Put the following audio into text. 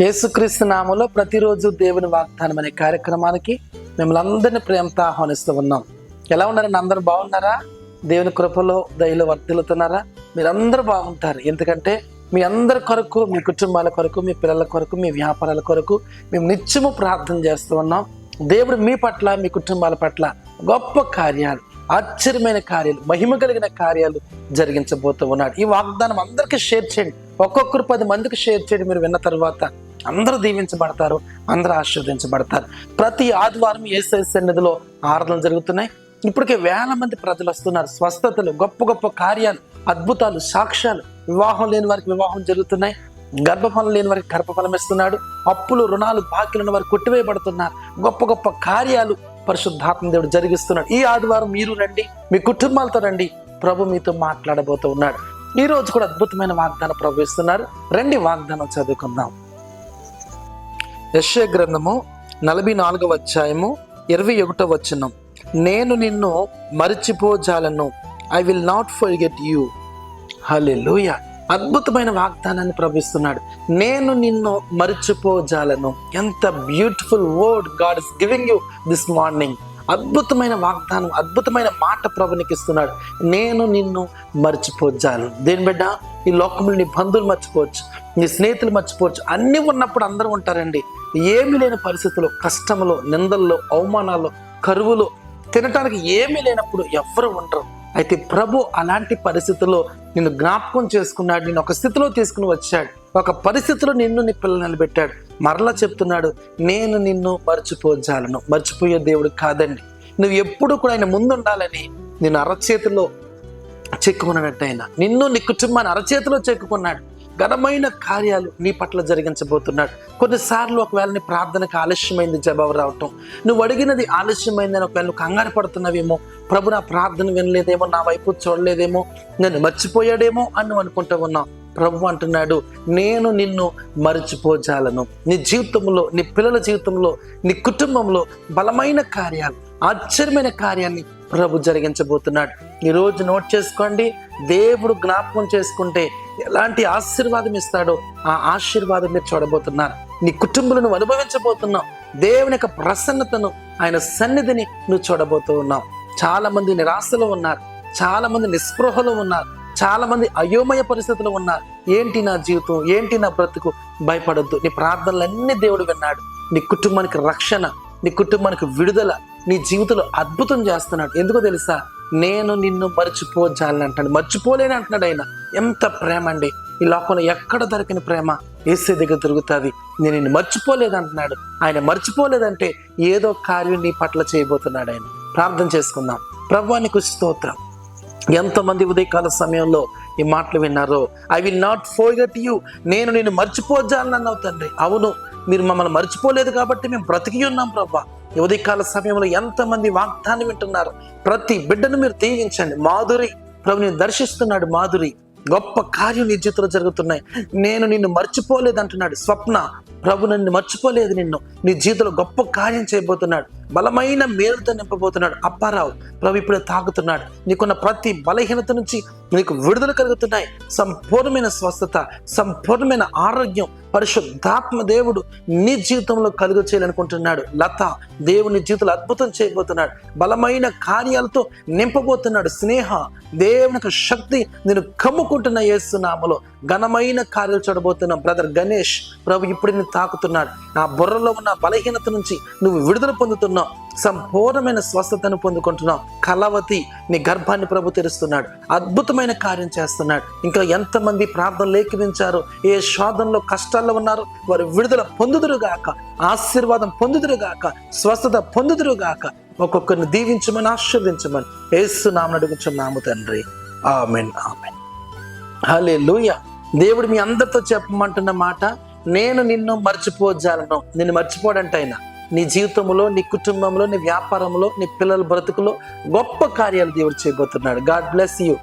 యేసుక్రీస్తు నామంలో ప్రతిరోజు దేవుని వాగ్దానం అనే కార్యక్రమానికి మిమ్మల్ని అందరినీ ప్రేమతో ఆహ్వానిస్తూ ఉన్నాం. ఎలా ఉన్నారండి అందరూ బాగున్నారా? దేవుని కృపలో దయలో వర్ధిల్లుతున్నారా? మీరందరూ బాగుంటారు. ఎందుకంటే మీ అందరి కొరకు మీ కుటుంబాల కొరకు మీ పిల్లల కొరకు మీ వ్యాపారాల కొరకు మేము నిత్యము ప్రార్థన చేస్తూ ఉన్నాం. దేవుడు మీ పట్ల మీ కుటుంబాల పట్ల గొప్ప కార్యాలు ఆశ్చర్యమైన కార్యాలు మహిమ కలిగిన కార్యాలు జరిగించబోతూ ఉన్నాడు. ఈ వాగ్దానం అందరికీ షేర్ చేయండి. ఒక్కొక్కరు పది మందికి షేర్ చేయండి. మీరు విన్న తర్వాత అందరూ దీవించబడతారు అందరూ ఆశీర్వదించబడతారు. ప్రతి ఆదివారం ఏసఐ సన్నిధిలో ఆరాధనలు జరుగుతున్నాయి. ఇప్పటికే వేల మంది ప్రజలు వస్తున్నారు. స్వస్థతలు గొప్ప గొప్ప కార్యాలు అద్భుతాలు సాక్ష్యాలు వివాహం లేని వారికి వివాహం జరుగుతున్నాయి. గర్భఫలం లేని వారికి గర్భఫలం ఇస్తున్నాడు. అప్పులు రుణాలు బాకీలు ఉన్న వారు కొట్టివేయబడుతున్నారు. గొప్ప గొప్ప కార్యాలు పరిశుద్ధాత్మ దేవుడు జరిగిస్తున్నాడు. ఈ ఆదివారం మీరు రండి మీ కుటుంబాలతో రండి. ప్రభు మీతో మాట్లాడబోతూ ఉన్నాడు. ఈ రోజు కూడా అద్భుతమైన వాగ్దానం ప్రభు ఇస్తున్నారు. రండి వాగ్దానం చదువుకుందాం. యశ్య గ్రంథము నలభై నాలుగవ అధ్యాయము ఇరవై ఒకటో వచనం. నేను నిన్ను మరిచిపోజాలను. I will not forget you hallelujah అద్భుతమైన వాగ్దానాన్ని ప్రవహిస్తున్నాడు నేను నిన్ను మరిచిపోజాలను. ఎంత beautiful word God is giving you this morning అద్భుతమైన వాగ్దానం అద్భుతమైన మాట ప్రభునికి ఇస్తున్నాడు. నేను నిన్ను మర్చిపోజాను దేని బిడ్డ? ఈ లోకంలో నీ బంధువులు మర్చిపోవచ్చు నీ స్నేహితులు మర్చిపోవచ్చు. అన్నీ ఉన్నప్పుడు అందరూ ఉంటారండి. ఏమీ లేని పరిస్థితుల్లో కష్టంలో నిందల్లో అవమానాల్లో కరువులో తినటానికి ఏమీ లేనప్పుడు ఎవ్వరు ఉండరు. అయితే ప్రభు అలాంటి పరిస్థితుల్లో నిన్ను జ్ఞాపకం చేసుకున్నాడు నేను ఒక స్థితిలో తీసుకుని వచ్చాడు. ఒక పరిస్థితిలో నిన్ను నీ పిల్లలు నిలబెట్టాడు. మరలా చెప్తున్నాడు నేను నిన్ను మర్చిపోజాలను. మర్చిపోయే దేవుడు కాదండి. నువ్వు ఎప్పుడు కూడా ఆయన ముందుండాలని నేను అరచేతిలో చెక్కుకున్నట్టు ఆయన. నిన్ను నీ కుటుంబాన్ని అరచేతిలో చెక్కుకున్నాడు. ఘనమైన కార్యాలు నీ పట్ల జరిగించబోతున్నాడు. కొన్నిసార్లు ఒకవేళ నీ ప్రార్థనకు ఆలస్యమైంది జవాబు రావటం నువ్వు అడిగినది ఆలస్యమైందని ఒకవేళ నువ్వు కంగారు పడుతున్నావేమో ప్రభు నా ప్రార్థన వినలేదేమో నా వైపు చూడలేదేమో నేను మర్చిపోయాడేమో అని నువ్వు అనుకుంటూ ఉన్నావు. ప్రభు అంటున్నాడు నేను నిన్ను మరచిపోజాలను. నీ జీవితంలో నీ పిల్లల జీవితంలో నీ కుటుంబంలో బలమైన కార్యాలు ఆశ్చర్యమైన కార్యాన్ని ప్రభు జరిగించబోతున్నాడు. ఈరోజు నోట్ చేసుకోండి దేవుడు జ్ఞాపకం చేసుకుంటే ఎలాంటి ఆశీర్వాదం ఇస్తాడో ఆ ఆశీర్వాదం మీరు చూడబోతున్నారు. నీ కుటుంబంలో నువ్వు అనుభవించబోతున్నావు. దేవుని యొక్క ప్రసన్నతను ఆయన సన్నిధిని నువ్వు చూడబోతూ ఉన్నావు. చాలా మంది నిరాశలో ఉన్నారు. చాలా మంది నిస్పృహలో ఉన్నారు. చాలా మంది అయోమయ పరిస్థితులు ఉన్నారు. ఏంటి నా జీవితం? ఏంటి నా బ్రతుకు? భయపడొద్దు. నీ ప్రార్థనలన్నీ దేవుడు విన్నాడు. నీ కుటుంబానికి రక్షణ నీ కుటుంబానికి విడుదల నీ జీవితంలో అద్భుతం చేస్తున్నాడు. ఎందుకో తెలుసా? నేను నిన్ను మర్చిపోజాలని అంటాడు మర్చిపోలేని అంటున్నాడు ఆయన. ఎంత ప్రేమ అండి. ఈ లోకంలో ఎక్కడ దొరికిన ప్రేమ ఏసే దగ్గర దొరుకుతుంది. నేను నిన్ను మర్చిపోలేదు అంటున్నాడు ఆయన మర్చిపోలేదంటే ఏదో కార్యం నీ పట్ల చేయబోతున్నాడు ఆయన. ప్రార్థన చేసుకుందాం. ప్రభానికి స్తోత్రం. ఎంతమంది ఉదయకాల సమయంలో ఈ మాటలు విన్నారో I will not forget you నేను నేను మర్చిపోజాలని అన్నావు తండ్రి. అవును మీరు మమ్మల్ని మర్చిపోలేదు కాబట్టి మేము బ్రతికి ఉన్నాం ప్రభా. ఉదయకాల సమయంలో ఎంతమంది వాగ్దానం వింటున్నారు. ప్రతి బిడ్డను మీరు దీవించండి. మాధురి ప్రభుని దర్శిస్తున్నాడు మాధురి. గొప్ప కార్యం నీ జీవితంలో జరుగుతున్నాయి. నేను నిన్ను మర్చిపోలేదు అంటున్నాడు స్వప్న ప్రభు నన్ను మర్చిపోలేదు నిన్ను. నీ జీవితంలో గొప్ప కార్యం చేయబోతున్నాడు. బలమైన మేలుతో నింపబోతున్నాడు. అప్పారావు ప్రభు ఇప్పుడే తాగుతున్నాడు. నీకున్న ప్రతి బలహీనత నుంచి నీకు విడుదల కలుగుతున్నాయి. సంపూర్ణమైన స్వస్థత సంపూర్ణమైన ఆరోగ్యం పరిశుద్ధాత్మ దేవుడు నీ జీవితంలో కలుగు చేయాలనుకుంటున్నాడు. లత దేవుని జీవితంలో అద్భుతం చేయబోతున్నాడు. బలమైన కార్యాలతో నింపబోతున్నాడు. స్నేహ దేవునికి శక్తి నేను కమ్ముకుంటున్న ఏసునామలో ఘనమైన కార్యాలు చూడబోతున్నా. బ్రదర్ గణేష్ ప్రభు ఇప్పుడు నేను తాకుతున్నాడు. నా బుర్రలో ఉన్న బలహీనత నుంచి నువ్వు విడుదల పొందుతున్నావు. సంపూర్ణమైన స్వస్థతను పొందుకుంటున్నావు. కలవతి నీ గర్భాన్ని ప్రభు తెరుస్తున్నాడు. అద్భుతమైన కార్యం చేస్తున్నాడు. ఇంకా ఎంతమంది ప్రార్థన లేఖించారు ఏ శోధనలో కష్టాల్లో ఉన్నారు వారు విడుదల పొందుదురుగాక ఆశీర్వాదం పొందుదురుగాక స్వస్థత పొందుదురుగాక ఒక్కొక్కరిని దీవించమని ఆశీర్వదించమని ఏసు నామని అడుగుచున్నాము తండ్రి. Amen amen. హలే లూయ దేవుడు మీ అందరితో చెప్పమంటున్న మాట నేను నిన్ను మర్చిపోజాలను. నిన్ను మర్చిపోడంటైనా. నీ జీవితంలో నీ కుటుంబంలో నీ వ్యాపారంలో నీ పిల్లల బ్రతుకులో గొప్ప కార్యాలు దేవుడు చేయబోతున్నాడు. God bless you